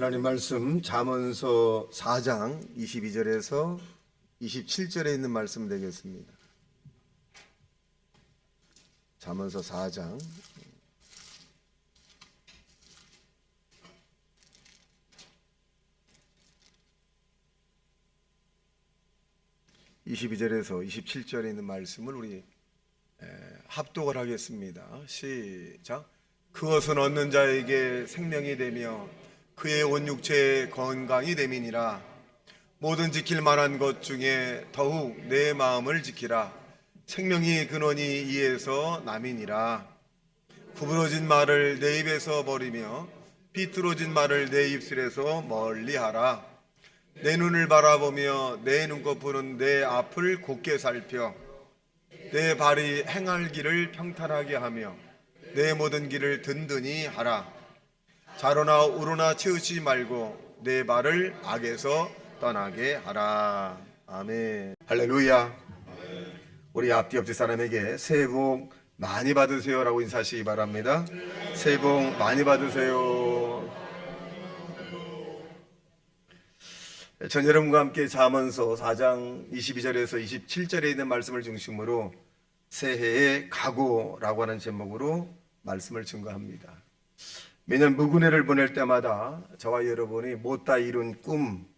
하나님 말씀 잠언서 4장 22절에서 27절에 있는 말씀 되겠습니다. 잠언서 4장 22절에서 27절에 있는 말씀을 우리 에, 합독을 하겠습니다. 시작. 그것은 얻는 자에게 생명이 되며 그의 온 육체의 건강이 됨이니라. 모든 지킬 만한 것 중에 더욱 내 마음을 지키라. 생명이 근원이 이에서 남이니라. 구부러진 말을 내 입에서 버리며 비뚤어진 말을 내 입술에서 멀리하라. 내 눈을 바라보며 내 눈꺼풀은 내 앞을 곱게 살펴 내 발이 행할 길을 평탄하게 하며 내 모든 길을 든든히 하라. 자로나 우로나 치우치지 말고 내 발을 악에서 떠나게 하라. 아멘. 할렐루야. 우리 앞뒤 옆집 사람에게 새해 복 많이 받으세요라고 인사하시기 바랍니다. 새해 복 많이 받으세요. 전 여러분과 함께 잠언서 4장 22절에서 27절에 있는 말씀을 중심으로 새해의 각오라고 하는 제목으로 말씀을 증거합니다. 매년 무근해를 보낼 때마다 저와 여러분이 못다 이룬 꿈,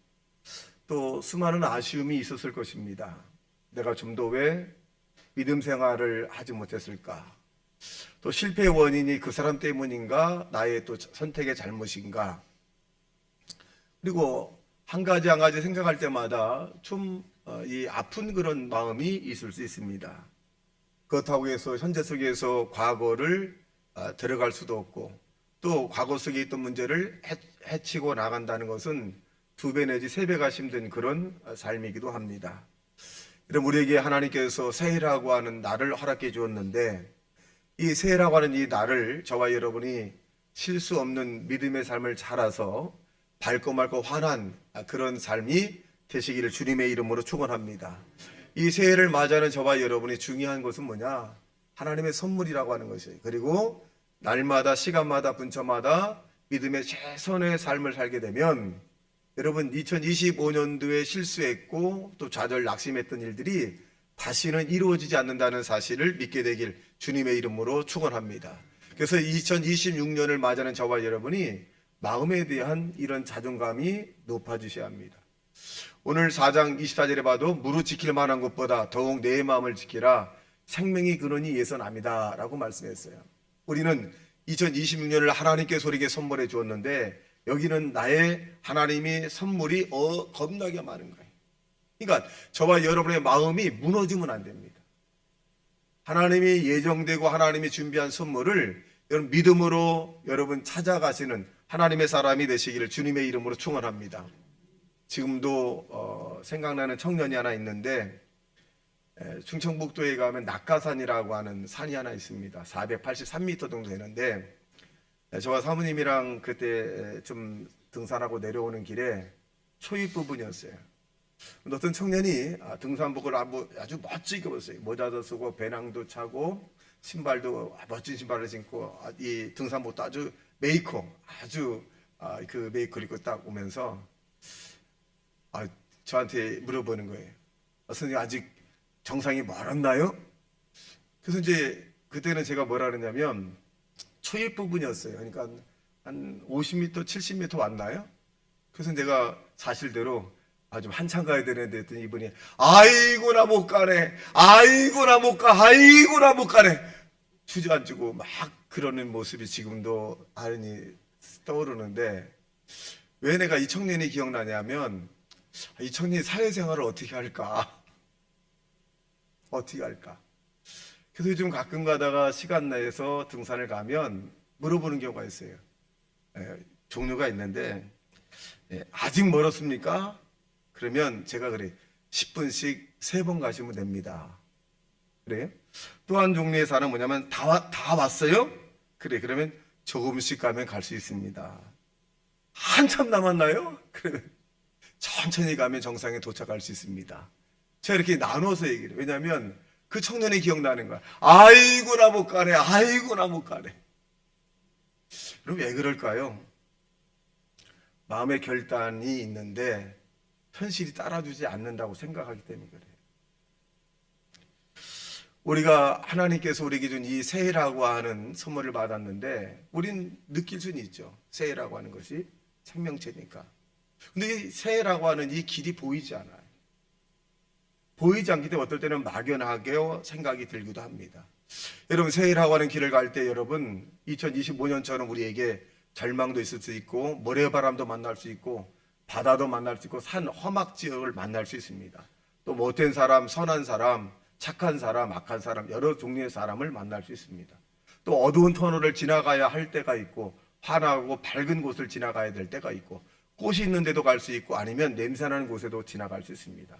또 수많은 아쉬움이 있었을 것입니다. 내가 좀 더 왜 믿음 생활을 하지 못했을까? 또 실패의 원인이 그 사람 때문인가? 나의 또 선택의 잘못인가? 그리고 한 가지 한 가지 생각할 때마다 좀 이 아픈 그런 마음이 있을 수 있습니다. 그렇다고 해서 현재 속에서 과거를 아, 들어갈 수도 없고 또 과거 속에 있던 문제를 해, 해치고 나간다는 것은 두 배 내지 세 배가 힘든 그런 삶이기도 합니다. 그럼 우리에게 하나님께서 새해라고 하는 날을 허락해 주었는데 이 새해라고 하는 이 날을 저와 여러분이 실수 없는 믿음의 삶을 살아서 밝고 맑고 환한 그런 삶이 되시기를 주님의 이름으로 축원합니다. 이 새해를 맞이하는 저와 여러분이 중요한 것은 뭐냐? 하나님의 선물이라고 하는 것이에요. 그리고 날마다 시간마다 분처마다 믿음의 최선의 삶을 살게 되면 여러분 2025년도에 실수했고 또 좌절 낙심했던 일들이 다시는 이루어지지 않는다는 사실을 믿게 되길 주님의 이름으로 축원합니다. 그래서 2026년을 맞이하는 저와 여러분이 마음에 대한 이런 자존감이 높아지셔야 합니다. 오늘 4장 24절에 봐도 무릇 지킬 만한 것보다 더욱 내 마음을 지키라 생명이 근원이 예선합니다 라고 말씀했어요. 우리는 2026년을 하나님께 소리게 선물해 주었는데 여기는 나의 하나님이 선물이 어, 겁나게 많은 거예요. 그러니까 저와 여러분의 마음이 무너지면 안 됩니다. 하나님이 예정되고 하나님이 준비한 선물을 여러분 믿음으로 여러분 찾아가시는 하나님의 사람이 되시기를 주님의 이름으로 축원합니다. 지금도 어, 생각나는 청년이 하나 있는데 에, 충청북도에 가면 낙가산이라고 하는 산이 하나 있습니다. 483m 정도 되는데 에, 저와 사모님이랑 그때 좀 등산하고 내려오는 길에 초입 부분이었어요. 어떤 청년이 아, 등산복을 아주 멋지게 입었어요. 모자도 쓰고 배낭도 차고 신발도 멋진 신발을 신고 아, 이 등산복도 아주 메이커 아주 아, 그 메이커를 입고 딱 오면서 아, 저한테 물어보는 거예요. 아, 선생님 아직 정상이 멀었나요? 그래서 이제 그때는 제가 뭐라 그랬냐면 초입 부분이었어요. 그러니까 한 50m, 70m 왔나요? 그래서 내가 사실대로 아, 좀 한참 가야 되는데 했더니 이분이 아이고 나 못 가네. 아이고 나 못 가. 아이고 나 못 가네. 주저앉고 막 그러는 모습이 지금도 아련히 떠오르는데 왜 내가 이 청년이 기억나냐면 이 청년이 사회생활을 어떻게 할까? 어떻게 할까? 그래서 요즘 가끔 가다가 시간 내서 등산을 가면 물어보는 경우가 있어요. 예, 종류가 있는데 예, 아직 멀었습니까? 그러면 제가 그래 10분씩 세번 가시면 됩니다. 그래? 또한 종류의 산은 뭐냐면 다, 와- 다 왔어요? 그래 그러면 조금씩 가면 갈 수 있습니다. 한참 남았나요? 그러면 천천히 가면 정상에 도착할 수 있습니다. 제가 이렇게 나눠서 얘기를. 왜냐하면 그 청년이 기억나는 거야. 아이고 나 못 가네. 아이고 나 못 가네. 그럼 왜 그럴까요? 마음의 결단이 있는데 현실이 따라주지 않는다고 생각하기 때문에 그래요. 우리가 하나님께서 우리에게 준 이 새해라고 하는 선물을 받았는데 우린 느낄 수는 있죠. 새해라고 하는 것이 생명체니까. 근데 이 새해라고 하는 이 길이 보이지 않아요. 보이지 않기 때문에 어떨 때는 막연하게 생각이 들기도 합니다. 여러분 새해라고 하는 길을 갈 때 여러분 2025년처럼 우리에게 절망도 있을 수 있고 모래바람도 만날 수 있고 바다도 만날 수 있고 산 험악 지역을 만날 수 있습니다. 또 못된 사람, 선한 사람, 착한 사람, 악한 사람 여러 종류의 사람을 만날 수 있습니다. 또 어두운 터널을 지나가야 할 때가 있고 환하고 밝은 곳을 지나가야 될 때가 있고 꽃이 있는 데도 갈 수 있고 아니면 냄새나는 곳에도 지나갈 수 있습니다.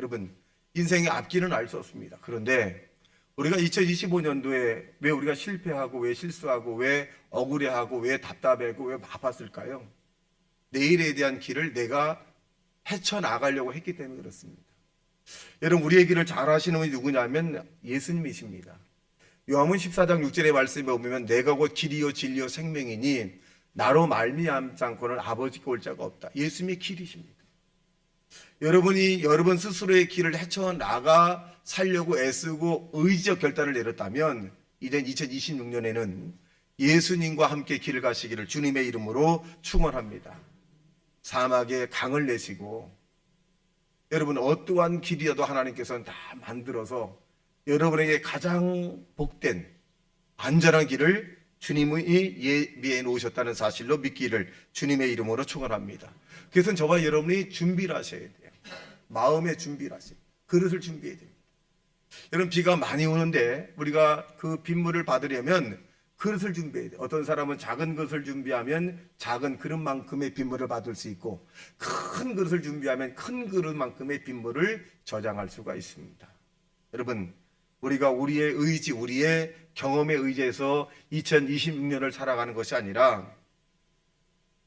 여러분 인생의 앞길은 알 수 없습니다. 그런데 우리가 2025년도에 왜 우리가 실패하고 왜 실수하고 왜 억울해하고 왜 답답하고 왜 바빴을까요? 내일에 대한 길을 내가 헤쳐나가려고 했기 때문에 그렇습니다. 여러분 우리의 길을 잘 하시는 분이 누구냐면 예수님이십니다. 요한문 14장 6절의 말씀에 보면 내가 곧 길이요 진리요 생명이니 나로 말미암지 않고는 아버지께 올 자가 없다. 예수님이 길이십니다. 여러분이 여러분 스스로의 길을 헤쳐 나가 살려고 애쓰고 의지적 결단을 내렸다면 이젠 2026년에는 예수님과 함께 길을 가시기를 주님의 이름으로 축원합니다. 사막에 강을 내시고 여러분 어떠한 길이어도 하나님께서는 다 만들어서 여러분에게 가장 복된 안전한 길을 주님이 예비해 놓으셨다는 사실로 믿기를 주님의 이름으로 축원합니다. 그래서 저와 여러분이 준비를 하셔야 돼요. 마음의 준비를 하세요. 그릇을 준비해야 됩니다. 여러분 비가 많이 오는데 우리가 그 빗물을 받으려면 그릇을 준비해야 돼요. 어떤 사람은 작은 그릇을 준비하면 작은 그릇만큼의 빗물을 받을 수 있고 큰 그릇을 준비하면 큰 그릇만큼의 빗물을 저장할 수가 있습니다. 여러분 우리가 우리의 의지, 우리의 경험에 의지해서 2026년을 살아가는 것이 아니라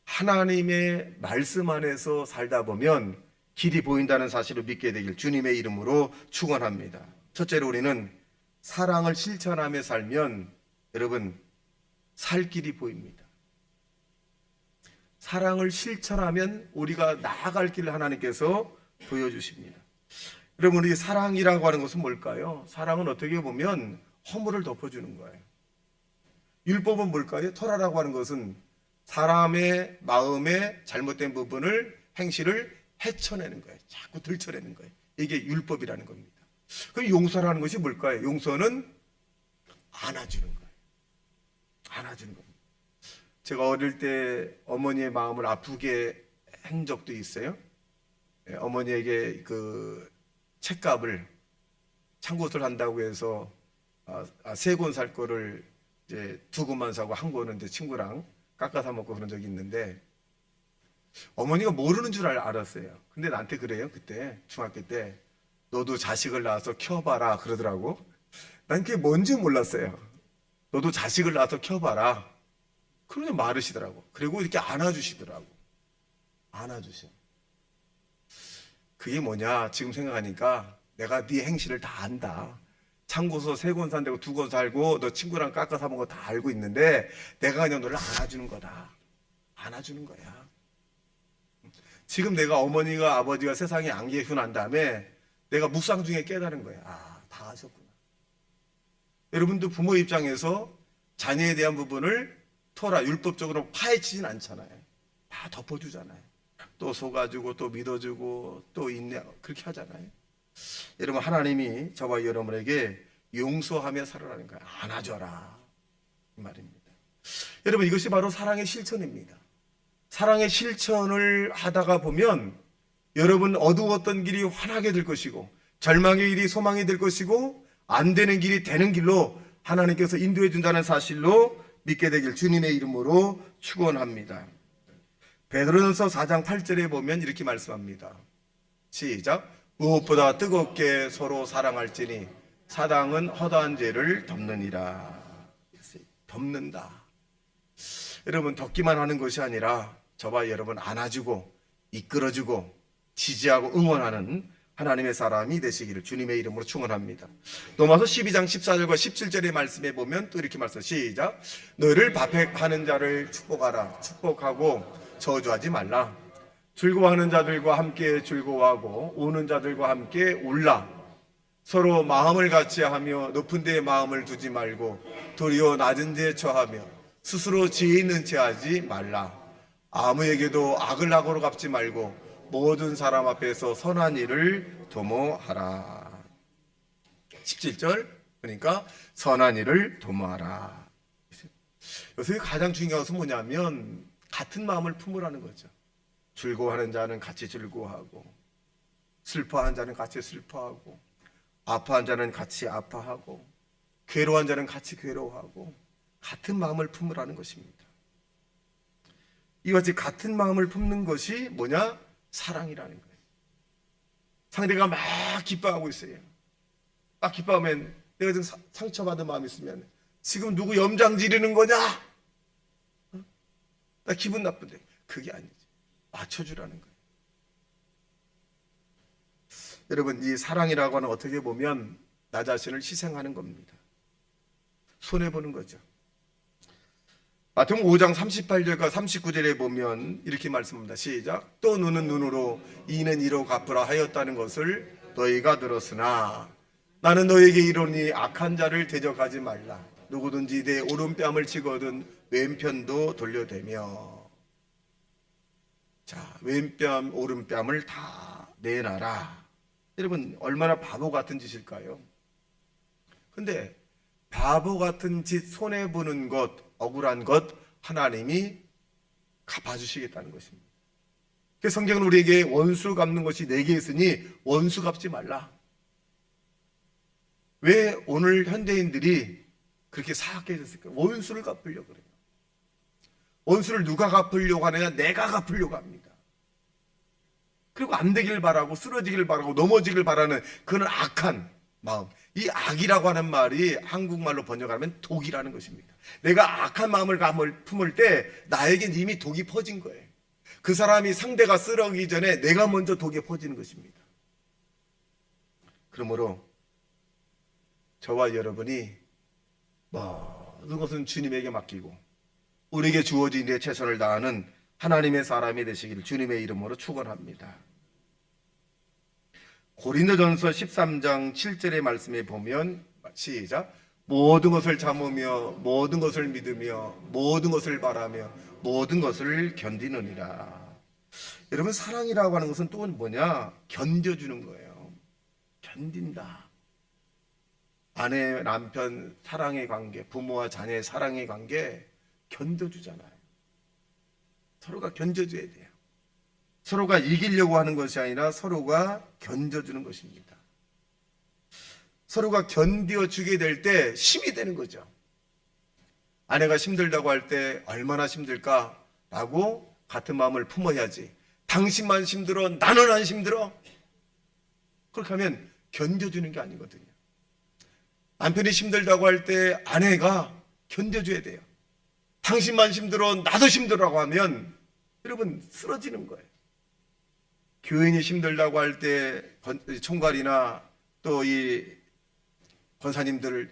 하나님의 말씀 안에서 살다 보면 길이 보인다는 사실을 믿게 되길 주님의 이름으로 축원합니다. 첫째로 우리는 사랑을 실천하며 살면 여러분 살 길이 보입니다. 사랑을 실천하면 우리가 나아갈 길을 하나님께서 보여주십니다. 여러분 우리 사랑이라고 하는 것은 뭘까요? 사랑은 어떻게 보면 허물을 덮어주는 거예요. 율법은 뭘까요? 토라라고 하는 것은 사람의 마음의 잘못된 부분을 행실을 헤쳐내는 거예요. 자꾸 들춰내는 거예요. 이게 율법이라는 겁니다. 그 용서라는 것이 뭘까요? 용서는 안아주는 거예요. 안아주는 겁니다. 제가 어릴 때 어머니의 마음을 아프게 한 적도 있어요. 예, 어머니에게 그 책값을 창고를 한다고 해서 아, 아, 세권 살 거를 이제 두 권만 사고 한 권은 이제 친구랑 깎아서 먹고 그런 적이 있는데 어머니가 모르는 줄 알- 알았어요. 근데 나한테 그래요. 그때 중학교 때 너도 자식을 낳아서 키워봐라 그러더라고. 난 그게 뭔지 몰랐어요. 너도 자식을 낳아서 키워봐라. 그러니 말으시더라고. 그리고 이렇게 안아주시더라고. 안아주셔. 그게 뭐냐? 지금 생각하니까 내가 네 행실을 다 안다. 창고서 세 권 산다고 두 권 살고 너 친구랑 깎아 사먹은 거 다 알고 있는데 내가 그냥 너를 안아주는 거다. 안아주는 거야. 지금 내가 어머니가 아버지가 세상에 안 계시고 난 다음에 내가 묵상 중에 깨달은 거야. 아, 다 하셨구나. 여러분도 부모 입장에서 자녀에 대한 부분을 토라 율법적으로 파헤치진 않잖아요. 다 덮어주잖아요. 또 속아주고 또 믿어주고 또 인내 그렇게 하잖아요. 여러분 하나님이 저와 여러분에게 용서하며 살아라는 거예요. 안아줘라 이 말입니다. 여러분 이것이 바로 사랑의 실천입니다. 사랑의 실천을 하다가 보면 여러분 어두웠던 길이 환하게 될 것이고 절망의 길이 소망이 될 것이고 안 되는 길이 되는 길로 하나님께서 인도해 준다는 사실로 믿게 되길 주님의 이름으로 축원합니다. 베드로전서 4장 8절에 보면 이렇게 말씀합니다. 시작. 무엇보다 뜨겁게 서로 사랑할지니 사랑은 허다한 죄를 덮느니라. 덮는다. 여러분 덮기만 하는 것이 아니라 저와 여러분 안아주고 이끌어주고 지지하고 응원하는 하나님의 사람이 되시기를 주님의 이름으로 축원합니다. 로마서 12장 14절과 17절의 말씀에 보면 또 이렇게 말씀 시작. 너희를 밥해하는 자를 축복하라. 축복하고 저주하지 말라. 즐거워하는 자들과 함께 즐거워하고 우는 자들과 함께 울라. 서로 마음을 같이 하며 높은 데에 마음을 두지 말고 도리어 낮은 데에 처하며 스스로 지혜 있는 채 하지 말라. 아무에게도 악을 악으로 갚지 말고 모든 사람 앞에서 선한 일을 도모하라. 17절 그러니까 선한 일을 도모하라. 요새 가장 중요한 것은 뭐냐면 같은 마음을 품으라는 거죠. 즐거워하는 자는 같이 즐거워하고 슬퍼하는 자는 같이 슬퍼하고 아파한 자는 같이 아파하고 괴로워한 자는 같이 괴로워하고 같은 마음을 품으라는 것입니다. 이와 같이 같은 마음을 품는 것이 뭐냐? 사랑이라는 거예요. 상대가 막 기뻐하고 있어요. 막 기뻐하면 내가 지금 사- 상처받은 마음이 있으면 지금 누구 염장 지르는 거냐? 어? 나 기분 나쁜데 그게 아니지. 맞춰주라는 거예요. 여러분 이 사랑이라고 하는 어떻게 보면 나 자신을 희생하는 겁니다. 손해 보는 거죠. 마태복음 5장 38절과 39절에 보면 이렇게 말씀합니다. 시작. 또 눈은 눈으로 이는 이로 갚으라 하였다는 것을 너희가 들었으나 나는 너에게 이르니 악한 자를 대적하지 말라. 누구든지 내 오른뺨을 치거든 왼편도 돌려대며 자 왼뺨 오른뺨을 다 내놔라. 여러분 얼마나 바보 같은 짓일까요? 근데 바보 같은 짓 손해 보는 것 억울한 것 하나님이 갚아주시겠다는 것입니다. 그래서 성경은 우리에게 원수 갚는 것이 내게 있으니 원수 갚지 말라. 왜 오늘 현대인들이 그렇게 사악해졌을까요? 원수를 갚으려고 그래요. 원수를 누가 갚으려고 하느냐? 내가 갚으려고 합니다. 그리고 안 되길 바라고 쓰러지길 바라고 넘어지길 바라는 그는 악한 마음. 이 악이라고 하는 말이 한국말로 번역하면 독이라는 것입니다. 내가 악한 마음을 감을 품을 때 나에겐 이미 독이 퍼진 거예요. 그 사람이 상대가 쓰러기 전에 내가 먼저 독에 퍼지는 것입니다. 그러므로 저와 여러분이 모든 것은 주님에게 맡기고 우리에게 주어진 일에 최선을 다하는 하나님의 사람이 되시기를 주님의 이름으로 축원합니다. 고린도전서 13장 7절의 말씀에 보면 시작 모든 것을 참으며 모든 것을 믿으며 모든 것을 바라며 모든 것을 견디느니라. 여러분 사랑이라고 하는 것은 또 뭐냐? 견뎌주는 거예요. 견딘다. 아내, 남편 사랑의 관계, 부모와 자녀의 사랑의 관계 견뎌주잖아요. 서로가 견뎌줘야 돼요. 서로가 이기려고 하는 것이 아니라 서로가 견뎌주는 것입니다. 서로가 견뎌주게 될 때 힘이 되는 거죠. 아내가 힘들다고 할 때 얼마나 힘들까라고 같은 마음을 품어야지. 당신만 힘들어, 나는 안 힘들어. 그렇게 하면 견뎌주는 게 아니거든요. 남편이 힘들다고 할 때 아내가 견뎌줘야 돼요. 당신만 힘들어, 나도 힘들어라고 하면 여러분 쓰러지는 거예요. 교인이 힘들다고 할 때 총괄이나 또 이 권사님들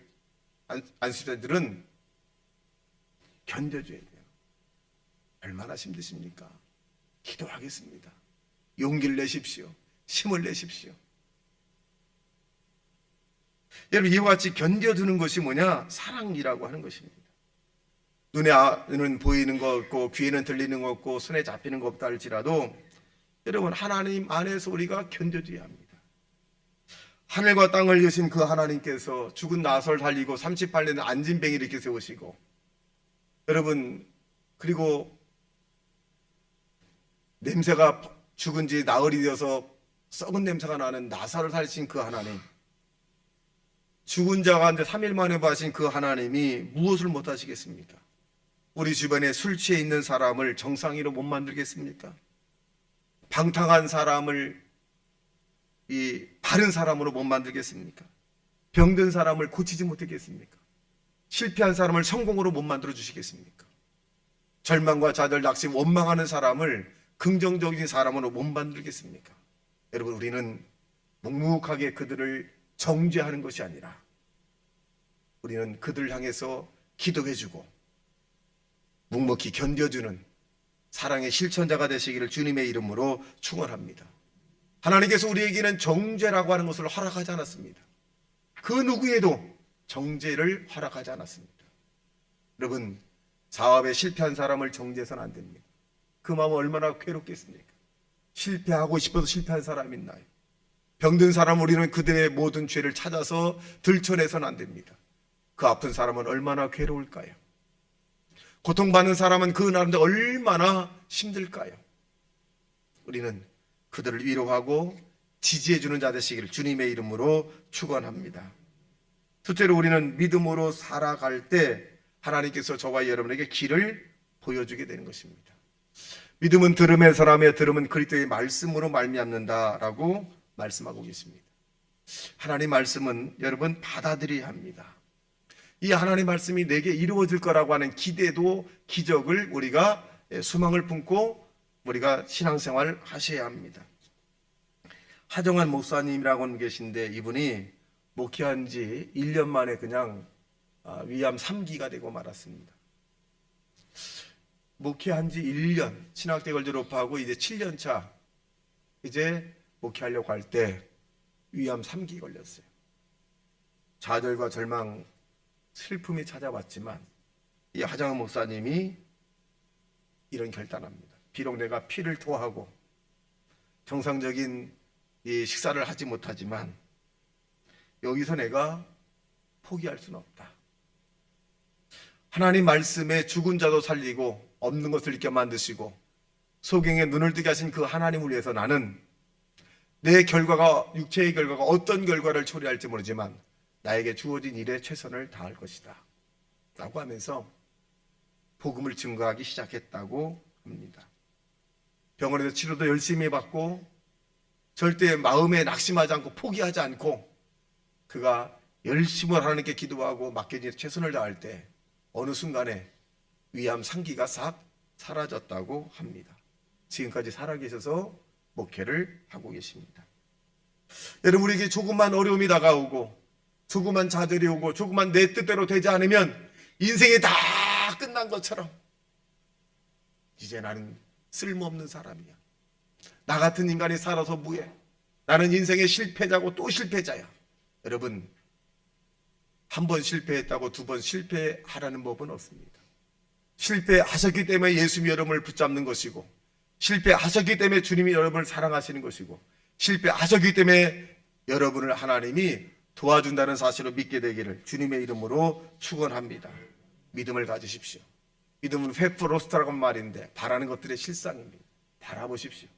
안수자들은 견뎌줘야 돼요. 얼마나 힘드십니까? 기도하겠습니다. 용기를 내십시오. 힘을 내십시오. 여러분 이와 같이 견뎌주는 것이 뭐냐? 사랑이라고 하는 것입니다. 눈에는 보이는 거 없고 귀에는 들리는 거 없고 손에 잡히는 거 없다 할지라도 여러분 하나님 안에서 우리가 견뎌줘야 합니다. 하늘과 땅을 여신 그 하나님께서 죽은 나설 살리고 38년의 안진뱅이 이렇게 세우시고 여러분 그리고 냄새가 죽은 지 나흘이 되어서 썩은 냄새가 나는 나사를 살리신 그 하나님 죽은 자가 한데 3일 만에 봐신 그 하나님이 무엇을 못하시겠습니까? 우리 주변에 술 취해 있는 사람을 정상이로 못 만들겠습니까? 방탕한 사람을 이 바른 사람으로 못 만들겠습니까? 병든 사람을 고치지 못하겠습니까? 실패한 사람을 성공으로 못 만들어 주시겠습니까? 절망과 좌절, 낙심, 원망하는 사람을 긍정적인 사람으로 못 만들겠습니까? 여러분 우리는 묵묵하게 그들을 정죄하는 것이 아니라 우리는 그들을 향해서 기도해주고 묵묵히 견뎌주는 사랑의 실천자가 되시기를 주님의 이름으로 축원합니다. 하나님께서 우리에게는 정죄라고 하는 것을 허락하지 않았습니다. 그 누구에도 정죄를 허락하지 않았습니다. 여러분, 사업에 실패한 사람을 정죄해서는 안 됩니다. 그 마음 얼마나 괴롭겠습니까? 실패하고 싶어서 실패한 사람 있나요? 병든 사람 우리는 그들의 모든 죄를 찾아서 들춰내서는 안 됩니다. 그 아픈 사람은 얼마나 괴로울까요? 고통받는 사람은 그 나름대 얼마나 힘들까요? 우리는 그들을 위로하고 지지해주는 자 되시기를 주님의 이름으로 축원합니다. 둘째로 우리는 믿음으로 살아갈 때 하나님께서 저와 여러분에게 길을 보여주게 되는 것입니다. 믿음은 들음에서 라며 들음은 그리스도의 말씀으로 말미암는다라고 말씀하고 계십니다. 하나님 말씀은 여러분 받아들여야 합니다. 이 하나님 말씀이 내게 이루어질 거라고 하는 기대도 기적을 우리가 수망을 품고 우리가 신앙생활 하셔야 합니다. 하정환 목사님이라고 계신데 이분이 목회한 지 1년 만에 그냥 아, 위암 3기가 되고 말았습니다. 목회한 지 1년, 신학대걸 졸업하고 이제 7년 차, 이제 목회하려고 할 때 위암 3기 걸렸어요. 좌절과 절망, 슬픔이 찾아왔지만 이 하정은 목사님이 이런 결단합니다. 비록 내가 피를 토하고 정상적인 이 식사를 하지 못하지만 여기서 내가 포기할 수는 없다. 하나님 말씀에 죽은 자도 살리고 없는 것을 있게 만드시고 소경에 눈을 뜨게 하신 그 하나님을 위해서 나는 내 결과가 육체의 결과가 어떤 결과를 초래할지 모르지만 나에게 주어진 일에 최선을 다할 것이다. 라고 하면서 복음을 증거하기 시작했다고 합니다. 병원에서 치료도 열심히 받고 절대 마음에 낙심하지 않고 포기하지 않고 그가 열심히 하나님께 기도하고 맡겨진 최선을 다할 때 어느 순간에 위암 상기가 싹 사라졌다고 합니다. 지금까지 살아계셔서 목회를 하고 계십니다. 여러분 우리에게 조금만 어려움이 다가오고 조금만 좌절이 오고 조금만 내 뜻대로 되지 않으면 인생이 다 끝난 것처럼 이제 나는 쓸모없는 사람이야. 나 같은 인간이 살아서 뭐해? 나는 인생의 실패자고 또 실패자야. 여러분 한 번 실패했다고 두 번 실패하라는 법은 없습니다. 실패하셨기 때문에 예수님이 여러분을 붙잡는 것이고 실패하셨기 때문에 주님이 여러분을 사랑하시는 것이고 실패하셨기 때문에 여러분을 하나님이 도와준다는 사실을 믿게 되기를 주님의 이름으로 축원합니다. 믿음을 가지십시오. 믿음은 페프로스트라고 말인데 바라는 것들의 실상입니다. 바라보십시오.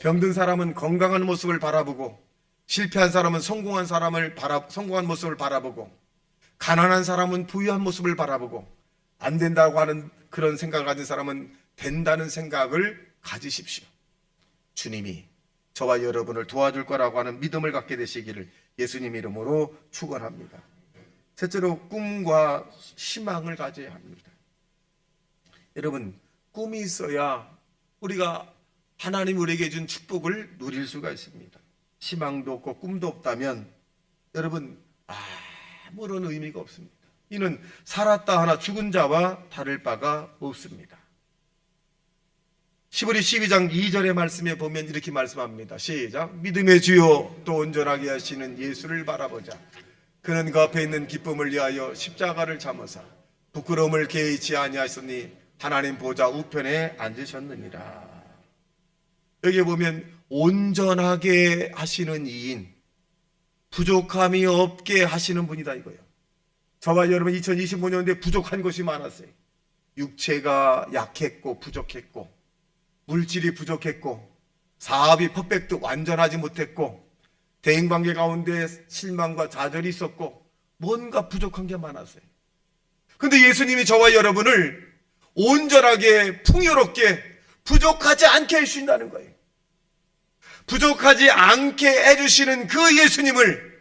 병든 사람은 건강한 모습을 바라보고 실패한 사람은 성공한 사람을 바라 성공한 모습을 바라보고 가난한 사람은 부유한 모습을 바라보고 안 된다고 하는 그런 생각을 가진 사람은 된다는 생각을 가지십시오. 주님이 저와 여러분을 도와줄 거라고 하는 믿음을 갖게 되시기를 예수님 이름으로 축원합니다. 셋째로 꿈과 희망을 가져야 합니다. 여러분 꿈이 있어야 우리가 하나님 우리에게 준 축복을 누릴 수가 있습니다. 희망도 없고 꿈도 없다면 여러분 아무런 의미가 없습니다. 이는 살았다 하나 죽은 자와 다를 바가 없습니다. 시브리 12장 2절의 말씀에 보면 이렇게 말씀합니다. 시작. 믿음의 주요 또 온전하게 하시는 예수를 바라보자. 그는 그 앞에 있는 기쁨을 위하여 십자가를 참으사 부끄러움을 개의치 아니하시니 하나님 보좌 우편에 앉으셨느니라. 여기 보면 온전하게 하시는 이인, 부족함이 없게 하시는 분이다 이거예요. 저와 여러분 2025년에 부족한 것이 많았어요. 육체가 약했고 부족했고 물질이 부족했고 사업이 퍼펙트 완전하지 못했고 대인관계 가운데 실망과 좌절이 있었고 뭔가 부족한 게 많았어요. 근데 예수님이 저와 여러분을 온전하게 풍요롭게 부족하지 않게 해주신다는 거예요. 부족하지 않게 해주시는 그 예수님을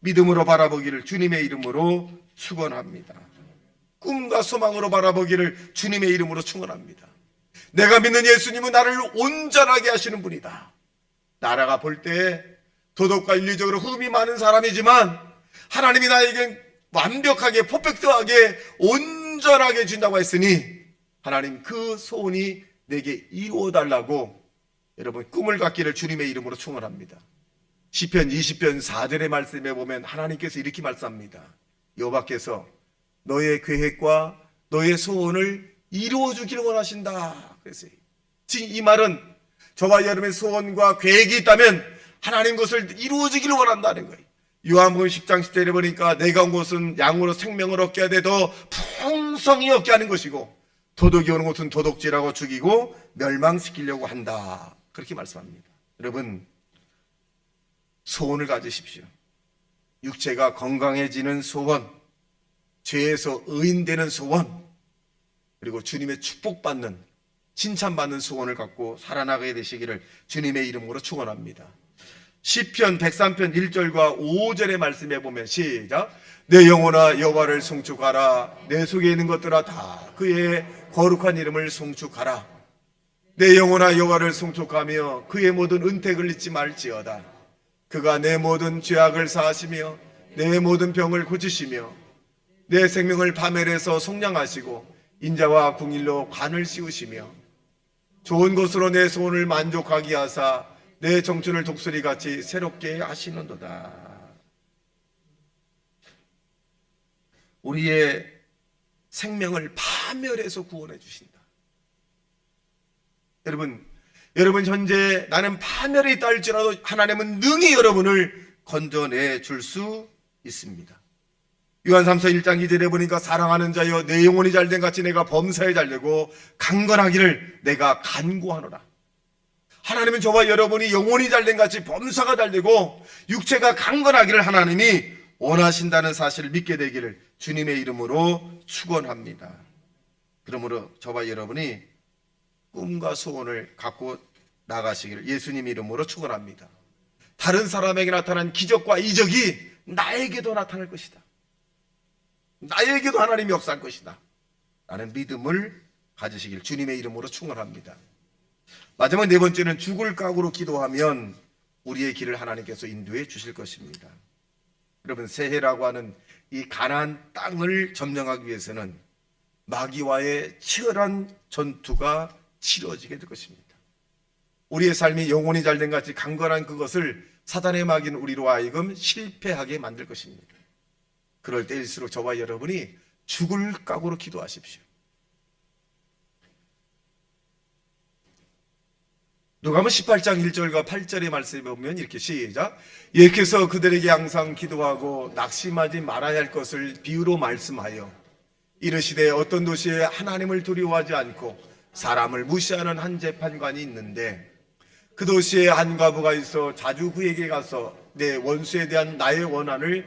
믿음으로 바라보기를 주님의 이름으로 축원합니다. 꿈과 소망으로 바라보기를 주님의 이름으로 축원합니다. 내가 믿는 예수님은 나를 온전하게 하시는 분이다. 나라가 볼 때 도덕과 윤리적으로 흠이 많은 사람이지만 하나님이 나에게 완벽하게 퍼펙트하게 온전하게 준다고 했으니 하나님 그 소원이 내게 이루어 달라고 여러분 꿈을 갖기를 주님의 이름으로 축원합니다. 시편 20편 4절의 말씀에 보면 하나님께서 이렇게 말씀합니다. 여호와께서 너의 계획과 너의 소원을 이루어 주기를 원하신다. 그래서 지금 이 말은 저와 여러분의 소원과 계획이 있다면 하나님 것을 이루어 주기를 원한다는 거예요. 요한복음 10장 10절에 보니까 내가 온 곳은 양으로 생명을 얻게 더 풍성히 얻게 하는 것이고 도둑이 오는 곳은 도둑질하고 죽이고 멸망시키려고 한다. 그렇게 말씀합니다. 여러분 소원을 가지십시오. 육체가 건강해지는 소원, 죄에서 의인되는 소원, 그리고 주님의 축복받는 칭찬받는 소원을 갖고 살아나가게 되시기를 주님의 이름으로 축원합니다. 시편 103편 1절과 5절의 말씀에 보면 시작. 내 영혼아 여호와를 송축하라. 내 속에 있는 것들아 다 그의 거룩한 이름을 송축하라. 내 영혼아 여호와를 송축하며 그의 모든 은택을 잊지 말지어다. 그가 내 모든 죄악을 사하시며 내 모든 병을 고치시며 내 생명을 파멸해서 속량하시고 인자와 궁일로 관을 씌우시며 좋은 것으로 내 소원을 만족하게 하사 내 정춘을 독수리같이 새롭게 하시는도다. 우리의 생명을 파멸해서 구원해 주신다. 여러분, 여러분 현재 나는 파멸에 있다 할지라도 하나님은 능히 여러분을 건져내 줄 수 있습니다. 요한 3서 1장 2절에 보니까 사랑하는 자여 내 영혼이 잘된 같이 내가 범사에 잘되고 강건하기를 내가 간구하노라. 하나님은 저와 여러분이 영혼이 잘된 같이 범사가 잘되고 육체가 강건하기를 하나님이 원하신다는 사실을 믿게 되기를 주님의 이름으로 축원합니다. 그러므로 저와 여러분이 꿈과 소원을 갖고 나가시기를 예수님 이름으로 축원합니다. 다른 사람에게 나타난 기적과 이적이 나에게도 나타날 것이다. 나에게도 하나님이 역사할 것이다. 라는 믿음을 가지시길 주님의 이름으로 축원합니다. 마지막 네 번째는 죽을 각오로 기도하면 우리의 길을 하나님께서 인도해 주실 것입니다. 여러분 새해라고 하는 이 가나안 땅을 점령하기 위해서는 마귀와의 치열한 전투가 치러지게 될 것입니다. 우리의 삶이 영혼이 잘된 같이 강건한 그것을 사단의 마귀는 우리로 하여금 실패하게 만들 것입니다. 그럴 때일수록 저와 여러분이 죽을 각오로 기도하십시오. 누가복음 18장 1절과 8절의 말씀에 보면 이렇게 시작 예께서 그들에게 항상 기도하고 낙심하지 말아야 할 것을 비유로 말씀하여 이르시되 어떤 도시에 하나님을 두려워하지 않고 사람을 무시하는 한 재판관이 있는데 그 도시에 한 과부가 있어 자주 그에게 가서 내 원수에 대한 나의 원한을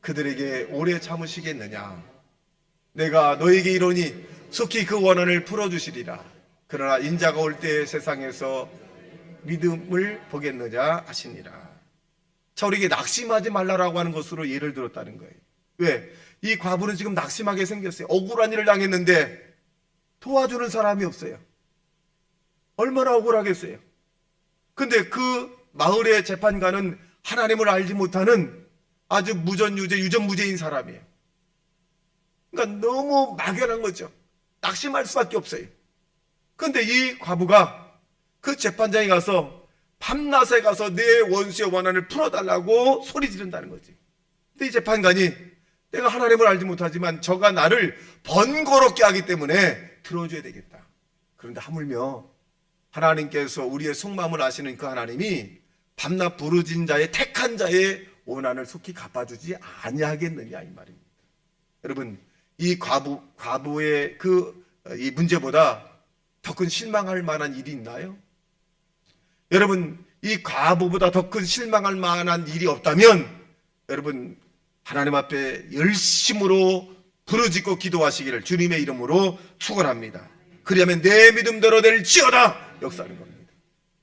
그들에게 오래 참으시겠느냐? 내가 너에게 이르니 속히 그 원한을 풀어주시리라. 그러나 인자가 올 때 세상에서 믿음을 보겠느냐 하시니라. 자 우리에게 낙심하지 말라라고 하는 것으로 예를 들었다는 거예요. 왜? 이 과부는 지금 낙심하게 생겼어요. 억울한 일을 당했는데 도와주는 사람이 없어요. 얼마나 억울하겠어요? 근데 그 마을의 재판관은 하나님을 알지 못하는 아주 무전유죄, 유전무죄인 사람이에요. 그러니까 너무 막연한 거죠. 낙심할 수밖에 없어요. 근데 이 과부가 그 재판장에 가서 밤낮에 가서 내 원수의 원한을 풀어달라고 소리 지른다는 거지. 근데 이 재판관이 내가 하나님을 알지 못하지만 저가 나를 번거롭게 하기 때문에 들어줘야 되겠다. 그런데 하물며 하나님께서 우리의 속마음을 아시는 그 하나님이 밤낮 부르진 자의 택한 자의 원한을 속히 갚아주지 아니하겠느냐 이 말입니다. 여러분 이 과부 과부의 그 이 문제보다 더 큰 실망할 만한 일이 있나요? 여러분 이 과부보다 더 큰 실망할 만한 일이 없다면 여러분 하나님 앞에 열심으로 부르짖고 기도하시기를 주님의 이름으로 축원합니다. 그리하면 내 믿음대로 될지어다 역사하는 겁니다.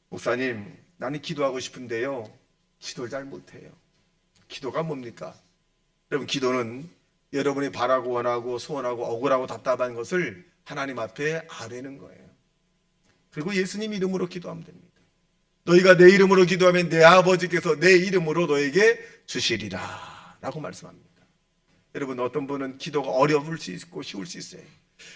목사님, 나는 기도하고 싶은데요. 기도를 잘 못해요. 기도가 뭡니까? 여러분, 기도는 여러분이 바라고 원하고 소원하고 억울하고 답답한 것을 하나님 앞에 아뢰는 거예요. 그리고 예수님 이름으로 기도하면 됩니다. 너희가 내 이름으로 기도하면 내 아버지께서 내 이름으로 너에게 주시리라. 라고 말씀합니다. 여러분, 어떤 분은 기도가 어려울 수 있고 쉬울 수 있어요.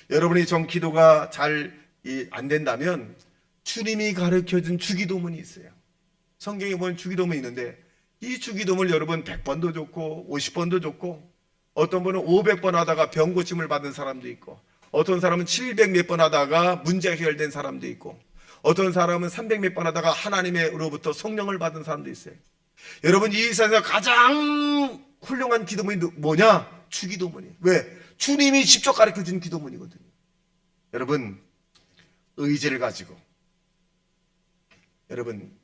여러분이 정 기도가 잘 안 된다면 주님이 가르쳐 준 주기도문이 있어요. 성경에 보면 주기도문이 있는데 이 주기도문을 여러분 100번도 좋고 50번도 좋고 어떤 분은 500번 하다가 병 고침을 받은 사람도 있고 어떤 사람은 700 몇 번 하다가 문제 해결된 사람도 있고 어떤 사람은 300 몇 번 하다가 하나님의로부터 성령을 받은 사람도 있어요. 여러분 이 세상에서 가장 훌륭한 기도문이 뭐냐? 주기도문이. 왜? 주님이 직접 가르쳐 준 기도문이거든요. 여러분 의지를 가지고 여러분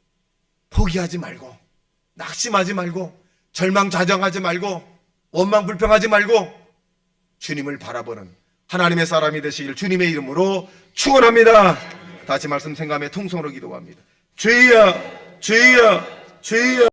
포기하지 말고 낙심하지 말고 절망 자정하지 말고 원망 불평하지 말고 주님을 바라보는 하나님의 사람이 되시길 주님의 이름으로 축원합니다. 다시 말씀 생각하며 통성으로 기도합니다. 주여 주여 주여